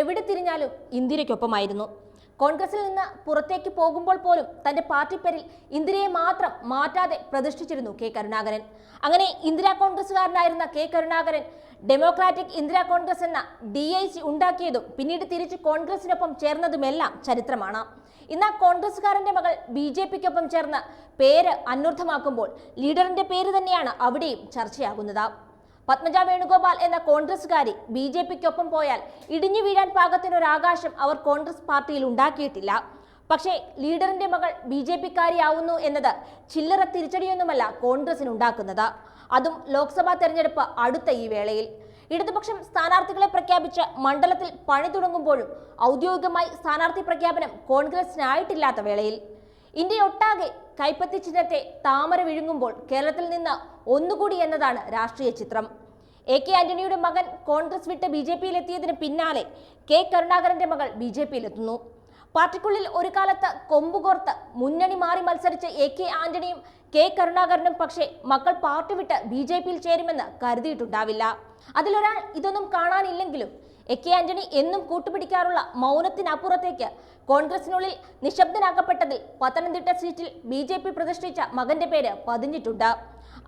എവിടെ തിരിഞ്ഞാലും ഇന്ദിരയ്ക്കൊപ്പമായിരുന്നു. കോൺഗ്രസിൽ നിന്ന് പുറത്തേക്ക് പോകുമ്പോൾ പോലും തന്റെ പാർട്ടി പേരിൽ ഇന്ദിരയെ മാത്രം മാറ്റാതെ പ്രതിഷ്ഠിച്ചിരുന്നു കെ കരുണാകരൻ. അങ്ങനെ ഇന്ദിരാ കോൺഗ്രസുകാരനായിരുന്ന കെ കരുണാകരൻ ഡെമോക്രാറ്റിക് ഇന്ദിരാ കോൺഗ്രസ് എന്ന ഡി ഐ സി ഉണ്ടാക്കിയതും പിന്നീട് തിരിച്ച് കോൺഗ്രസിനൊപ്പം ചേർന്നതുമെല്ലാം ചരിത്രമാണ്. ഇന്ന് കോൺഗ്രസുകാരന്റെ മകൾ ബി ജെ പിക്കൊപ്പം ചേർന്ന് പേര് അന്വർത്ഥമാക്കുമ്പോൾ ലീഡറിന്റെ പേര് തന്നെയാണ് അവിടെയും ചർച്ചയാകുന്നത്. പത്മജ വേണുഗോപാൽ എന്ന കോൺഗ്രസുകാരി ബി ജെ പിക്കൊപ്പം പോയാൽ ഇടിഞ്ഞു വീഴാൻ പാകത്തിനൊരാകാശം അവർ കോൺഗ്രസ് പാർട്ടിയിൽ ഉണ്ടാക്കിയിട്ടില്ല. പക്ഷേ ലീഡറിന്റെ മകൾ ബി ജെ പിക്കാരിയാവുന്നു എന്നത് ചില്ലറ തിരിച്ചടിയൊന്നുമല്ല കോൺഗ്രസിന് ഉണ്ടാക്കുന്നത്. അതും ലോക്സഭാ തെരഞ്ഞെടുപ്പ് അടുത്ത ഈ വേളയിൽ. ഇടതുപക്ഷം സ്ഥാനാർത്ഥികളെ പ്രഖ്യാപിച്ച് മണ്ഡലത്തിൽ പണി തുടങ്ങുമ്പോഴും ഔദ്യോഗികമായി സ്ഥാനാർത്ഥി പ്രഖ്യാപനം കോൺഗ്രസിനായിട്ടില്ലാത്ത വേളയിൽ. ഇന്ത്യയൊട്ടാകെ കൈപ്പത്തി ചിഹ്നത്തെ താമര വിഴുങ്ങുമ്പോൾ കേരളത്തിൽ നിന്ന് ഒന്നുകൂടി എന്നതാണ് രാഷ്ട്രീയ ചിത്രം. എ കെ ആന്റണിയുടെ മകൻ കോൺഗ്രസ് വിട്ട് ബി ജെ പിയിലെത്തിയതിന് പിന്നാലെ കെ കരുണാകരന്റെ മകൾ ബി ജെ പിയിലെത്തുന്നു പാർട്ടിക്കുള്ളിൽ ഒരു കാലത്ത് കൊമ്പുകോർത്ത് മുന്നണി മാറി മത്സരിച്ച എ കെ ആന്റണിയും കെ കരുണാകരനും പക്ഷേ മക്കൾ പാർട്ടി വിട്ട് ബി ജെ പിയിൽ ചേരുമെന്ന് കരുതിയിട്ടുണ്ടാവില്ല. അതിലൊരാൾ ഇതൊന്നും കാണാനില്ലെങ്കിലും എ കെ ആന്റണി എന്നും കൂട്ടുപിടിക്കാറുള്ള മൗനത്തിനപ്പുറത്തേക്ക് കോൺഗ്രസിനുള്ളിൽ നിശബ്ദനാക്കപ്പെട്ടതിൽ പത്തനംതിട്ട സീറ്റിൽ ബി ജെ പി പ്രതിഷ്ഠിച്ച മകന്റെ പേര് പതിഞ്ഞിട്ടുണ്ട്.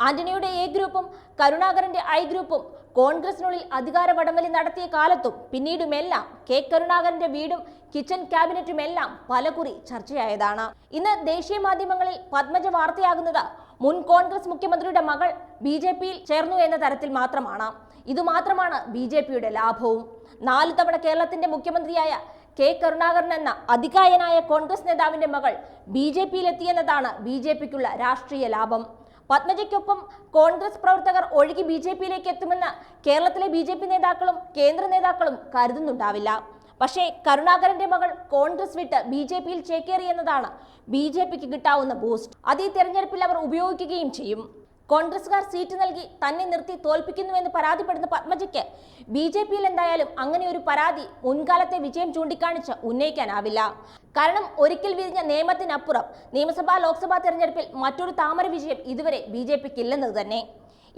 ആന്റണിയുടെ എ ഗ്രൂപ്പും കരുണാകരന്റെ ഐ ഗ്രൂപ്പും കോൺഗ്രസിനുള്ളിൽ അധികാര വടംവലി നടത്തിയ കാലത്തും പിന്നീടുമെല്ലാം കെ കരുണാകരന്റെ വീടും കിച്ചൺ ക്യാബിനറ്റുമെല്ലാം പലകുറി ചർച്ചയായതാണ്. ഇന്ന് ദേശീയ മാധ്യമങ്ങളിൽ പത്മജ വാർത്തയാകുന്നത് മുൻ കോൺഗ്രസ് മുഖ്യമന്ത്രിയുടെ മകൾ ബി ജെ പിയിൽ ചേർന്നു എന്ന തരത്തിൽ മാത്രമാണ്. ഇതുമാത്രമാണ് ബി ജെ പിയുടെ ലാഭവും. നാല് തവണ കേരളത്തിന്റെ മുഖ്യമന്ത്രിയായ കെ കരുണാകരൻ എന്ന അധികായനായ കോൺഗ്രസ് നേതാവിന്റെ മകൾ ബി ജെ പിയിലെത്തിയെന്നതാണ് ബി ജെ പിക്കുള്ള രാഷ്ട്രീയ ലാഭം. പത്മജയ്ക്കൊപ്പം കോൺഗ്രസ് പ്രവർത്തകർ ഒഴുകി ബി ജെ പിയിലേക്ക് എത്തുമെന്ന് കേരളത്തിലെ ബി ജെ പി നേതാക്കളും കേന്ദ്ര നേതാക്കളും കരുതുന്നുണ്ടാവില്ല. പക്ഷേ കരുണാകരന്റെ മകൾ കോൺഗ്രസ് വിട്ട് ബി ജെ പിയിൽ ചേക്കേറി എന്നതാണ് ബി ജെ പിക്ക് കിട്ടാവുന്ന ബൂസ്റ്റ്. അത് ഈ തെരഞ്ഞെടുപ്പിൽ അവർ ഉപയോഗിക്കുകയും ചെയ്യും. കോൺഗ്രസുകാർ സീറ്റ് നൽകി തന്നെ നിർത്തി തോൽപ്പിക്കുന്നുവെന്ന് പരാതിപ്പെടുന്ന പത്മജയ്ക്ക് ബി ജെ പിയിൽ എന്തായാലും അങ്ങനെ ഒരു പരാതി മുൻകാലത്തെ വിജയം ചൂണ്ടിക്കാണിച്ച് ഉന്നയിക്കാനാവില്ല. കാരണം ഒരിക്കൽ വിരിഞ്ഞ നിയമത്തിനപ്പുറം നിയമസഭാ ലോക്സഭാ തെരഞ്ഞെടുപ്പിൽ മറ്റൊരു താമര വിജയം ഇതുവരെ ബി ജെ പിക്ക് ഇല്ലെന്നത് തന്നെ.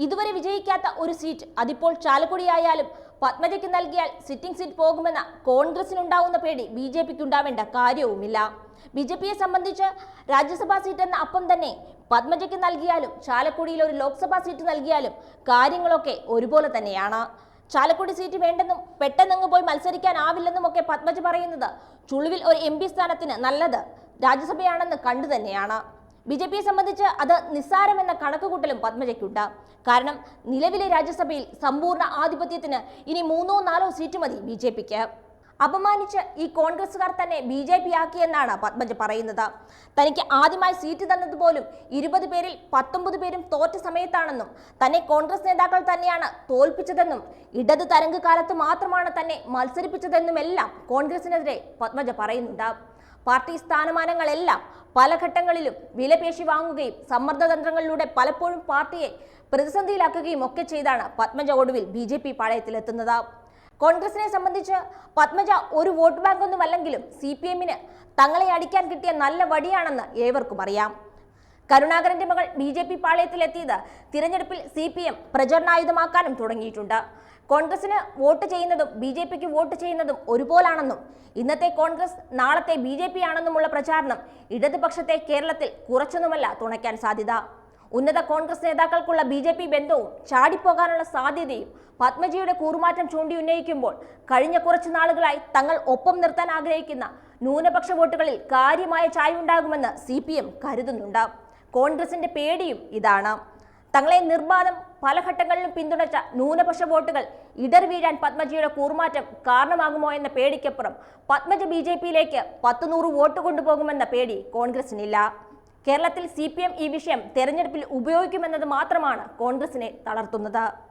ഇതുവരെ വിജയിക്കാത്ത ഒരു സീറ്റ് അതിപ്പോൾ ചാലക്കുടിയായാലും പത്മജയ്ക്ക് നൽകിയാൽ സിറ്റിംഗ് സീറ്റ് പോകുമെന്ന കോൺഗ്രസിനുണ്ടാവുന്ന പേടി ബി ജെ പിക്ക് ഉണ്ടാവേണ്ട കാര്യവുമില്ല. ബി ജെ പിയെ സംബന്ധിച്ച് രാജ്യസഭാ സീറ്റ് എന്ന അപ്പം തന്നെ പത്മജയ്ക്ക് നൽകിയാലും ചാലക്കുടിയിൽ ഒരു ലോക്സഭാ സീറ്റ് നൽകിയാലും കാര്യങ്ങളൊക്കെ ഒരുപോലെ തന്നെയാണ്. ചാലക്കുടി സീറ്റ് വേണ്ടെന്നും പെട്ടെന്നങ്ങ് പോയി മത്സരിക്കാനാവില്ലെന്നും ഒക്കെ പത്മജ പറയുന്നത് ചുളുവിൽ ഒരു എം സ്ഥാനത്തിന് നല്ലത് രാജ്യസഭയാണെന്ന് കണ്ടു തന്നെയാണ്. ബി ജെ പിയെ സംബന്ധിച്ച് അത് നിസ്സാരമെന്ന കണക്കുകൂട്ടലും പത്മജയ്ക്കുണ്ട്. കാരണം നിലവിലെ രാജ്യസഭയിൽ സമ്പൂർണ ആധിപത്യത്തിന് ഇനി മൂന്നോ നാലോ സീറ്റ് മതി ബി ജെ പിക്ക്. അപമാനിച്ച് ഈ കോൺഗ്രസുകാർ തന്നെ ബി ജെ പി ആക്കിയെന്നാണ് പത്മജ പറയുന്നത്. തനിക്ക് ആദ്യമായി സീറ്റ് തന്നതുപോലും ഇരുപത് പേരിൽ പത്തൊമ്പത് പേരും തോറ്റ സമയത്താണെന്നും തന്നെ കോൺഗ്രസ് നേതാക്കൾ തന്നെയാണ് തോൽപ്പിച്ചതെന്നും ഇടത് തരംഗ കാലത്ത് മാത്രമാണ് തന്നെ മത്സരിപ്പിച്ചതെന്നുമെല്ലാം കോൺഗ്രസിനെതിരെ പത്മജ പറയുന്നുണ്ട്. പാർട്ടി സ്ഥാനമാനങ്ങളെല്ലാം പല ഘട്ടങ്ങളിലും വിലപേശി വാങ്ങുകയും സമ്മർദ്ദതന്ത്രങ്ങളിലൂടെ പലപ്പോഴും പാർട്ടിയെ പ്രതിസന്ധിയിലാക്കുകയും ഒക്കെ ചെയ്താണ് പത്മജ ഒടുവിൽ ബി ജെ പി പാളയത്തിലെത്തുന്നത്. കോൺഗ്രസിനെ സംബന്ധിച്ച് പത്മജ ഒരു വോട്ട് ബാങ്കൊന്നുമല്ലെങ്കിലും സി പി എമ്മിന് തങ്ങളെ അടിക്കാൻ കിട്ടിയ നല്ല വടിയാണെന്ന് ഏവർക്കും അറിയാം. കരുണാകരന്റെ മകൾ ബി ജെ പി പാളയത്തിലെത്തിയത് തിരഞ്ഞെടുപ്പിൽ സി പി എം പ്രചരണായുധമാക്കാനും തുടങ്ങിയിട്ടുണ്ട്. കോൺഗ്രസിന് വോട്ട് ചെയ്യുന്നതും ബി ജെ പിക്ക് വോട്ട് ചെയ്യുന്നതും ഒരുപോലാണെന്നും ഇന്നത്തെ കോൺഗ്രസ് നാളത്തെ ബി ജെ പി ആണെന്നുമുള്ള പ്രചാരണം ഇടതുപക്ഷത്തെ കേരളത്തിൽ കുറച്ചൊന്നുമല്ല തുണയ്ക്കാൻ സാധ്യത. ഉന്നത കോൺഗ്രസ് നേതാക്കൾക്കുള്ള ബി ജെ പി ബന്ധവും ചാടിപ്പോകാനുള്ള സാധ്യതയും പത്മജിയുടെ കൂറുമാറ്റം ചൂണ്ടി ഉന്നയിക്കുമ്പോൾ കഴിഞ്ഞ കുറച്ച് നാളുകളായി തങ്ങൾ ഒപ്പം നിർത്താൻ ആഗ്രഹിക്കുന്ന ന്യൂനപക്ഷ വോട്ടുകളിൽ കാര്യമായ ചായ ഉണ്ടാകുമെന്ന് സി പി എം കരുതുന്നുണ്ട്. കോൺഗ്രസിന്റെ പേടിയും ഇതാണ്. തങ്ങളെ നിർബാധം പല ഘട്ടങ്ങളിലും പിന്തുണച്ച ന്യൂനപക്ഷ വോട്ടുകൾ ഇടർ വീഴാൻ പത്മജിയുടെ കൂറുമാറ്റം കാരണമാകുമോ എന്ന പേടിക്കപ്പുറം പത്മജ ബി ജെ പിയിലേക്ക് പത്ത് നൂറ് വോട്ട് കൊണ്ടുപോകുമെന്ന പേടി കോൺഗ്രസിനില്ല. കേരളത്തിൽ സി പി എം ഈ വിഷയം തെരഞ്ഞെടുപ്പിൽ ഉപയോഗിക്കുമെന്നത് മാത്രമാണ് കോൺഗ്രസിനെ തളർത്തുന്നത്.